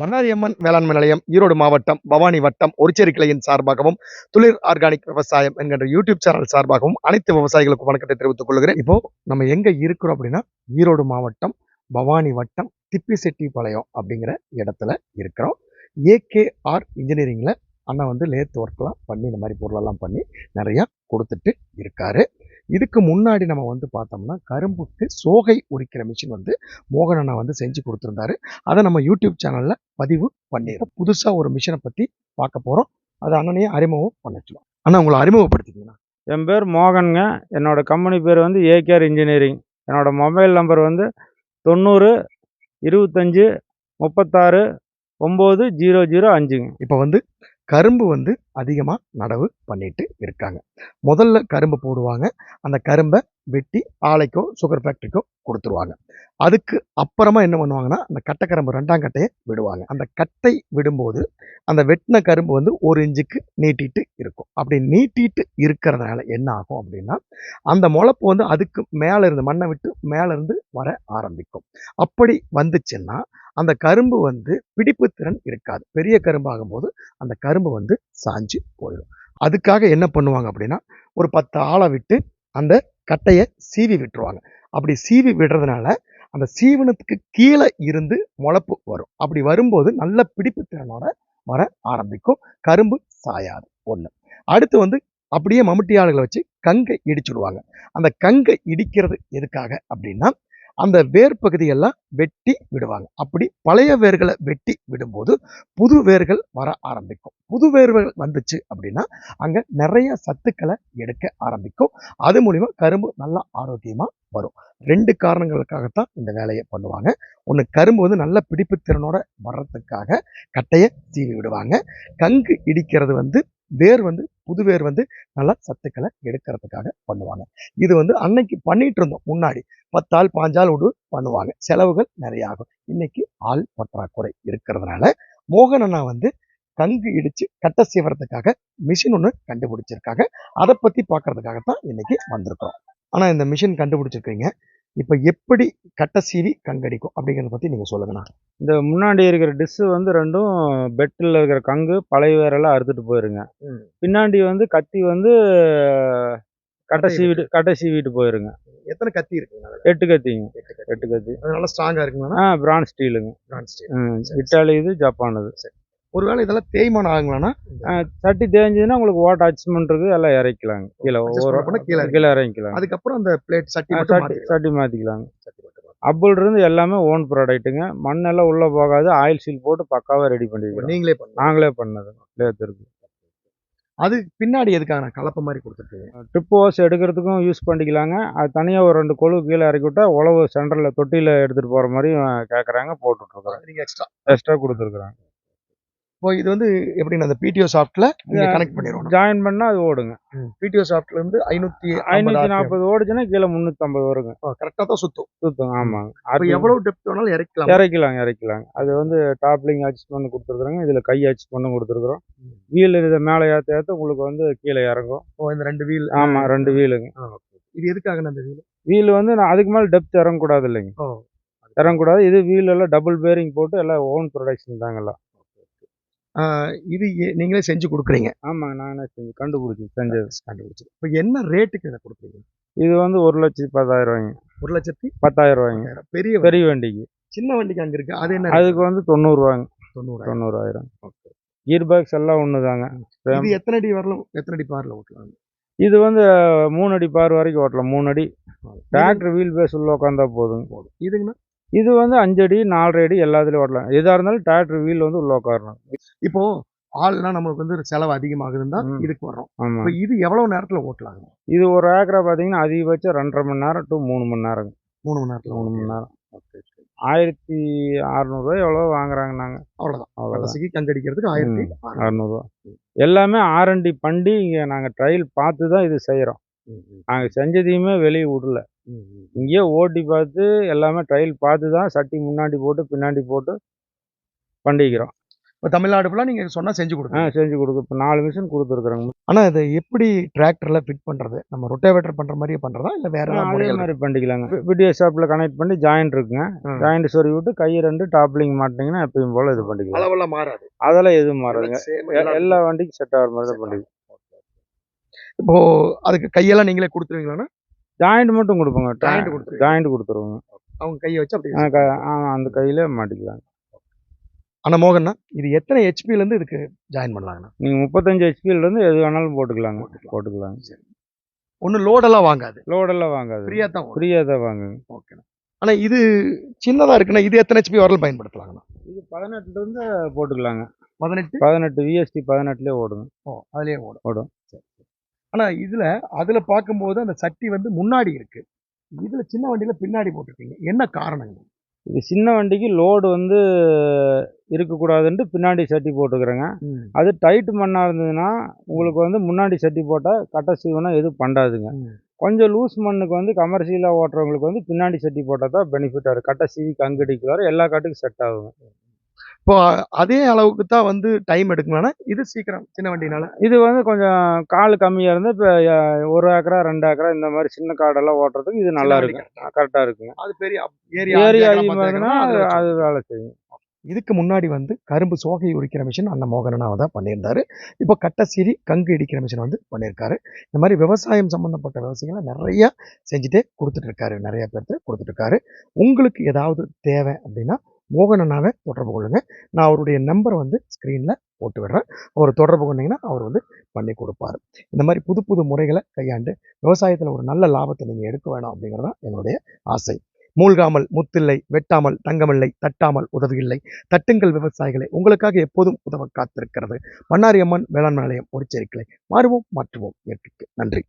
பண்ணாரி அம்மன் வேளாண்மை நிலையம் ஈரோடு மாவட்டம் பவானி வட்டம் ஒருச்சேரி கிளையின் சார்பாகவும் துளிர் ஆர்கானிக் விவசாயம் என்கின்ற யூடியூப் சேனல் சார்பாகவும் அனைத்து விவசாயிகளுக்கும் வணக்கத்தை தெரிவித்துக் கொள்கிறேன். இப்போ நம்ம எங்க இருக்கிறோம் அப்படின்னா ஈரோடு மாவட்டம் பவானி வட்டம் திப்பிசெட்டிப்பாளையம் அப்படிங்கிற இடத்துல இருக்கிறோம். ஏகேஆர் இன்ஜினியரிங்ல அண்ணா வந்து லேத் ஒர்க்லாம் பண்ணி இந்த மாதிரி பொருளெல்லாம் பண்ணி நிறைய கொடுத்துட்டு இருக்காரு. இதுக்கு முன்னாடி நம்ம வந்து பார்த்தோம்னா கரும்புக்கு சோகை உரிக்கிற மிஷின் வந்து மோகன் அண்ணா வந்து செஞ்சு கொடுத்துருந்தாரு. அதை நம்ம யூடியூப் சேனல்ல பதிவு பண்ணிடுறோம் புதுசா ஒரு மிஷினை பத்தி பார்க்க போறோம். அதை அண்ணனையே அறிமுகம் பண்ணிக்கலாம். அண்ணா உங்களை அறிமுகப்படுத்திக்கீங்கன்னா என் பேர் மோகனுங்க. என்னோட கம்பெனி பேர் வந்து ஏகேஆர் இன்ஜினியரிங் என்னோட மொபைல் நம்பர் வந்து தொண்ணூறு இருபத்தஞ்சி முப்பத்தாறு ஒம்பது ஜீரோ ஜீரோ அஞ்சுங்க. இப்போ வந்து கரும்பு வந்து அதிகமாக நடவு பண்ணிட்டு இருக்காங்க. முதல்ல கரும்பு போடுவாங்க. அந்த கரும்பை வெட்டி ஆலைக்கோ சுகர் ஃபேக்ட்ரிக்கோ கொடுத்துருவாங்க. அதுக்கு அப்புறமா என்ன பண்ணுவாங்கன்னா அந்த கட்டை கரும்பு ரெண்டாம் கட்டையை விடுவாங்க. அந்த கட்டை விடும்போது அந்த வெட்டின கரும்பு வந்து ஒரு இன்ச்சுக்கு நீட்டிட்டு இருக்கும். அப்படி நீட்டிட்டு இருக்கிறதுனால என்ன ஆகும் அப்படின்னா அந்த முளைப்பு வந்து அதுக்கு மேலே இருந்து மண்ணை விட்டு மேலேருந்து வர ஆரம்பிக்கும். அப்படி வந்துச்சுன்னா அந்த கரும்பு வந்து பிடிப்பு திறன் இருக்காது. பெரிய கரும்பாகும் போது அந்த கரும்பு வந்து சாஞ்சு போயிடும். அதுக்காக என்ன பண்ணுவாங்க அப்படின்னா ஒரு பத்து ஆளை விட்டு அந்த கட்டையை சீவி விட்டுருவாங்க. அப்படி சீவி விடுறதுனால அந்த சீவனத்துக்கு கீழே இருந்து முளப்பு வரும். அப்படி வரும்போது நல்ல பிடிப்பு திறனோட வர ஆரம்பிக்கும். கரும்பு சாயாது. ஒன்று அடுத்து வந்து அப்படியே மம்முட்டி ஆளுகளை வச்சு கங்கை இடிச்சுடுவாங்க. அந்த கங்கை இடிக்கிறது எதுக்காக அப்படின்னா அந்த வேர் பகுதியெல்லாம் வெட்டி விடுவாங்க. அப்படி பழைய வேர்களை வெட்டி விடும்போது புது வேர்கள் வர ஆரம்பிக்கும். புது வேர்கள் வந்துச்சு அப்படின்னா அங்கே நிறைய சத்துக்களை எடுக்க ஆரம்பிக்கும். அது மூலிமா கரும்பு நல்லா ஆரோக்கியமாக வரும். ரெண்டு காரணங்களுக்காகத்தான் இந்த வேலையை பண்ணுவாங்க. ஒன்று கரும்பு வந்து நல்ல பிடிப்பு திறனோட வர்றதுக்காக கட்டையை சீவி விடுவாங்க. கங்கு இடிக்கிறது வந்து வேர் வந்து புது வேர் வந்து நல்லா சத்துக்களை எடுக்கிறதுக்காக பண்ணுவாங்க. இது வந்து அன்னைக்கு பண்ணிட்டு இருந்தோம். முன்னாடி பத்தாள் பாஞ்சால் விடு பண்ணுவாங்க. செலவுகள் நிறைய ஆகும் இன்னைக்கு ஆள் பற்றாக்குறை இருக்கிறதுனால மோகனண்ணா வந்து கங்கு இடிச்சு கட்டை சீவறதுக்காக மிஷின் ஒன்று கண்டுபிடிச்சிருக்காங்க. அதை பற்றி பார்க்கறதுக்காகத்தான் இன்னைக்கு வந்திருக்கோம் ஆனால் இந்த மிஷின் கண்டுபிடிச்சிருக்கீங்க. இப்ப எப்படி கட்டை சீவி கங்கடிக்கும் அப்படிங்கிறத பத்தி நீங்க சொல்லுங்கண்ணா. இந்த முன்னாடி இருக்கிற டிஷ்ஷு வந்து ரெண்டும் பெட்டில் இருக்கிற கங்கு பழைய வேரெல்லாம் அறுத்துட்டு போயிருங்க. பின்னாடி வந்து கத்தி வந்து கட்டை சீவிட்டு கட்டை சீவிட்டு போயிருங்க. எத்தனை கத்தி இருக்குங்க எட்டு கத்திங்க எட்டு கத்தி. நல்லா ஸ்ட்ராங்கா இருக்குங்களா? ஆ பிராண்ட் ஸ்டீலுங்க ம், சரி. இட்டாலி இது ஜப்பானது. ஒருவேளை இதெல்லாம் தேய்மானம் ஆகுங்களாண்ணா சட்டி தேஞ்சதுன்னா உங்களுக்கு ஓட்ட அட்ஜஸ்ட்மெண்ட் இருக்கு எல்லாம் இறக்கிக்கலாங்க. கீழே ஒவ்வொரு கீழே கீழே இறங்கிக்கலாம் அதுக்கப்புறம் அந்த பிளேட் சட்டி சட்டி. சட்டி மாற்றிக்கலாங்க. அப்புள் இருந்து எல்லாமே ஓன் ப்ராடக்ட்டுங்க மண்ணெல்லாம் உள்ளே போகாது ஆயில் சீல் போட்டு பக்காவாக ரெடி பண்ணிக்கிறோம் நீங்களே நாங்களே பண்ணது லேத்திருக்கு அது பின்னாடி எதுக்காக கலப்பை மாதிரி கொடுத்துருக்கீங்க ட்ரிப் வாஷ் எடுக்கிறதுக்கும் யூஸ் பண்ணிக்கலாங்க. அது தனியாக ஒரு ரெண்டு கொழு கீழே இறக்கி விட்டா உழவு சென்டரில் தொட்டியில் எடுத்துகிட்டு போகிற மாதிரி கேட்குறாங்க போட்டுட்ருக்குறோம் நீங்க எக்ஸ்ட்ரா எக்ஸ்ட்ரா கொடுத்துருக்குறாங்க. இப்போ இது வந்து எப்படின்னா அந்த பிடிஓ சாஃப்ட்ல கனெக்ட் பண்ணிடுவோம் ஜாயின் பண்ணால் அது ஓடுங்க. பிடிஓ சாஃப்ட்ல இருந்து ஐநூத்தி ஐநூற்றி நாற்பது ஓடுச்சுன்னா கீழே முந்நூற்றம்பது வருங்க. கரெக்டா தான் சுத்தும். சுத்தம் ஆமாங்க. அது எவ்வளவு டெப்த் வேணாலும் இறக்கலாம் இறக்கலாம் இறக்கலாங்க. அது வந்து டாப்லிங் அட்ஜஸ்ட்மெண்ட் கொடுத்துருக்குறாங்க. இதில் கை அட்ஜஸ்ட்மெண்ட் கொடுத்துருக்குறோம். வீல் இதை மேலே ஏற்ற ஏற்ற உங்களுக்கு வந்து கீழே இறங்கும். இப்போ இந்த ரெண்டு வீல் ஆமாம் ரெண்டு வீலுங்க இது எதுக்காக அந்த வீல் வீல் வந்து நான் அதுக்கு மேலே டெப்த் இறங்கக்கூடாது இல்லைங்க. ஓ. இறங்கக்கூடாது. இது வீல் எல்லாம் டபுள் பேரிங் போட்டு எல்லாம் ஓன் ப்ரொடக்ஷன் தாங்கலாம் இது நீங்களே செஞ்சு கொடுக்குறீங்க. ஆமாங்க நானே செஞ்சு கண்டுபிடிச்சி செஞ்சது கண்டுபிடிச்சு. இப்போ என்ன ரேட்டுக்கு இதை கொடுக்குறீங்க? இது வந்து ஒரு லட்சத்தி பத்தாயிரம் ரூபாய்ங்க. ஒரு லட்சத்தி பத்தாயிரம் ரூபாய்ங்க. பெரிய. பெரிய வண்டிக்கு. சின்ன வண்டிக்கு அங்க இருக்கு. அது என்ன அதுக்கு வந்து தொண்ணூறுரூவாங்க தொண்ணூறு தொண்ணூறாயிரம். கீர் பாக்ஸ் எல்லாம் ஒன்று தாங்க இது எத்தனை அடி வரலாம்? எத்தனை அடி பார்ல ஓட்டலாம்? இது வந்து மூணு அடி பார் வரைக்கும் ஓட்டலாம். மூணு அடி. டிராக்டர் வீல் பேஸ் உள்ள உட்காந்தா போதுங்க. போதும். இதுங்கண்ணா? இது வந்து அஞ்சு அடி நாலரை அடி எல்லாத்துலேயும் ஓட்டலாம். எதாக இருந்தாலும் டிராக்டர் வீல் வந்து உள்ள உட்காரணும் இப்போ ஆள்னா நம்மளுக்கு வந்து செலவு அதிகமாகுதுன்னா ம். இதுக்கு வர்றோம். இப்போ இது எவ்வளவு நேரத்துல ஓட்டலாம் இது ஒரு ஏக்கரா பார்த்தீங்கன்னா அதிகபட்சம் ரெண்டரை மணி நேரம் டு மூணு மணி நேரம் மூணு மணி நேரத்துல மூணு மணி. நேரம். ஆயிரத்தி அறநூறுவா எவ்வளோ வாங்குறாங்க நாங்கள் அவ்வளோதான் கடைசிக்கு கங்கடிக்கிறதுக்கு ஆயிரத்தி அறுநூறு. அறநூறுவா. எல்லாமே ஆர்என்டி பண்ணி இங்கே நாங்கள் ட்ரையல் பார்த்து தான் இது செய்கிறோம் நாங்கள் செஞ்சதையுமே வெளியே விடல. இங்கேயே ஓட்டி பார்த்து எல்லாமே ட்ரையல் பார்த்து தான் சட்டி முன்னாடி போட்டு பின்னாடி போட்டு பண்ணிக்கிறோம். இப்போ தமிழ்நாடு ஃபுல்லாக நீங்கள் சொன்னால் செஞ்சு ஆ கொடுங்க செஞ்சு கொடுக்கு இப்போ நாலு மிஷின் கொடுத்துருக்குறோங்க. ஆனால் இதை எப்படி டிராக்டரில் ஃபிட் பண்ணுறது நம்ம ரொட்டேவேட்டர் பண்ணுற மாதிரியே பண்ணுறதா இல்லை வேற அதே மாதிரி பண்ணிக்கலாங்க. வீடியோ ஷாப்பில் கனெக்ட் பண்ணி ஜாயிண்ட் இருக்குங்க. ஜாயிண்ட் சொருவி விட்டு கை ரெண்டு டாப்லிங் மாட்டிங்கன்னா எப்பயும் போல் இது பண்ணிக்கலாம். அளவெல்லாம் மாறாது. அதெல்லாம் எதுவும் மாறாதுங்க. எல்லா- வண்டிக்கும் செட் ஆகிற மாதிரி தான் பண்ணிக்கலாம். இப்போ அதுக்கு கையெல்லாம் நீங்களே கொடுத்துருவீங்களாண்ணா? ஜாயிண்ட் மட்டும் கொடுப்போங்க. Joint கொடுத்துருவீங்க. ஜாயிண்ட் கொடுத்துருவோங்க. அவங்க கையை வச்சு அப்படி அந்த கையில் மாட்டிக்கலாம் ஆனால் மோகன்னா இது எத்தனை ஹெச்பிலேருந்து இதுக்கு ஜாயின் பண்ணலாங்கண்ணா? நீங்கள் முப்பத்தஞ்சு ஹெச்பியிலேருந்து எது வேணாலும் போட்டுக்கலாங்க. போட்டுக்கலாம். ஒன்றும் லோடெல்லாம் வாங்காது. லோடெல்லாம் வாங்காது. ஃப்ரீயாக தான் ஃப்ரீயாக தான் வாங்குங்க. ஓகேண்ணா. ஆனால் இது சின்னதாக இருக்குண்ணா இது எத்தனை ஹெச்பி வரலும் பயன்படுத்தலாங்கண்ணா? இது பதினெட்டுலேருந்து போட்டுக்கலாங்க. பதினெட்டு? பதினெட்டு விஎஸ்டி பதினெட்டுலேயே ஓடுங்க. ஓ அதுலேயே ஓடும். ஓடும். சரி. சரி. ஆனா இதுல அதுல பார்க்கும்போது அந்த சட்டி வந்து முன்னாடி இருக்கு. இதுல சின்ன வண்டியில பின்னாடி போட்டிருக்கீங்க. என்ன காரணங்க? இது சின்ன வண்டிக்கு லோடு வந்து இருக்கக்கூடாதுன்ட்டு பின்னாடி சட்டி போட்டுக்கிறேங்க அது டைட் மண்ணாக இருந்ததுன்னா உங்களுக்கு வந்து முன்னாடி சட்டி போட்டால் கட்டை சீவனா எதுவும் பண்ணாதுங்க. கொஞ்சம் லூஸ் மண்ணுக்கு வந்து கமர்ஷியலாக ஓட்டுறவங்களுக்கு வந்து பின்னாடி சட்டி போட்டால் தான் பெனிஃபிட்டாக இருக்கும் கட்டை சீவி கங்கடிக்குள்ளார எல்லா காட்டுக்கும் செட் ஆகுங்க. இப்போ அதே அளவுக்கு தான் வந்து டைம் எடுக்குமானா இது சீக்கிரம் சின்ன வண்டினால. இது வந்து கொஞ்சம் கால் கம்மியாக இருந்தால் இப்போ ஒரு ஏக்கரா ரெண்டு ஏக்கரா இந்த மாதிரி சின்ன காடெல்லாம் ஓட்டுறதுக்கு இது நல்லா இருக்கும். கரெக்டாக இருக்குங்க அது பெரிய ஏரியா ஏரியா அதிகமாக இருந்ததுன்னா அது- வேலை செய்யும். இதுக்கு முன்னாடி வந்து கரும்பு சோகை உரிக்கிற மிஷின் அந்த மோகனனாவை தான் பண்ணியிருந்தாரு. இப்போ கட்டை சீரி கங்கு இடிக்கிற மிஷின் வந்து பண்ணியிருக்காரு. இந்த மாதிரி விவசாயம் சம்பந்தப்பட்ட விவசாயங்களை நிறைய செஞ்சுட்டே கொடுத்துட்டு இருக்காரு. நிறைய பேர்த்து கொடுத்துட்டு இருக்காரு. உங்களுக்கு ஏதாவது தேவை அப்படின்னா மோகனனாவை தொடர்பு கொள்ளுங்க. நான் அவருடைய நம்பரை வந்து ஸ்க்ரீனில் போட்டு விடுறேன் அவர் தொடர்பு கொண்டீங்கன்னா அவர் வந்து பண்ணி கொடுப்பாரு. இந்த மாதிரி புது புது முறைகளை கையாண்டு விவசாயத்தில் ஒரு நல்ல லாபத்தை நீங்கள் எடுக்க வேணும் அப்படிங்கிறது தான் எங்களுடைய ஆசை. மூழ்காமல் முத்தில்லை வெட்டாமல் தங்கமில்லை தட்டாமல் உதவியில்லை தட்டுங்கள் விவசாயிகளை உங்களுக்காக எப்போதும் உதவ காத்திருக்கிறது. பண்ணாரி அம்மன் வேளாண் நிலையம் ஒரு மாறுவோம் மாற்றுவோம் இயற்கைக்கு. நன்றி.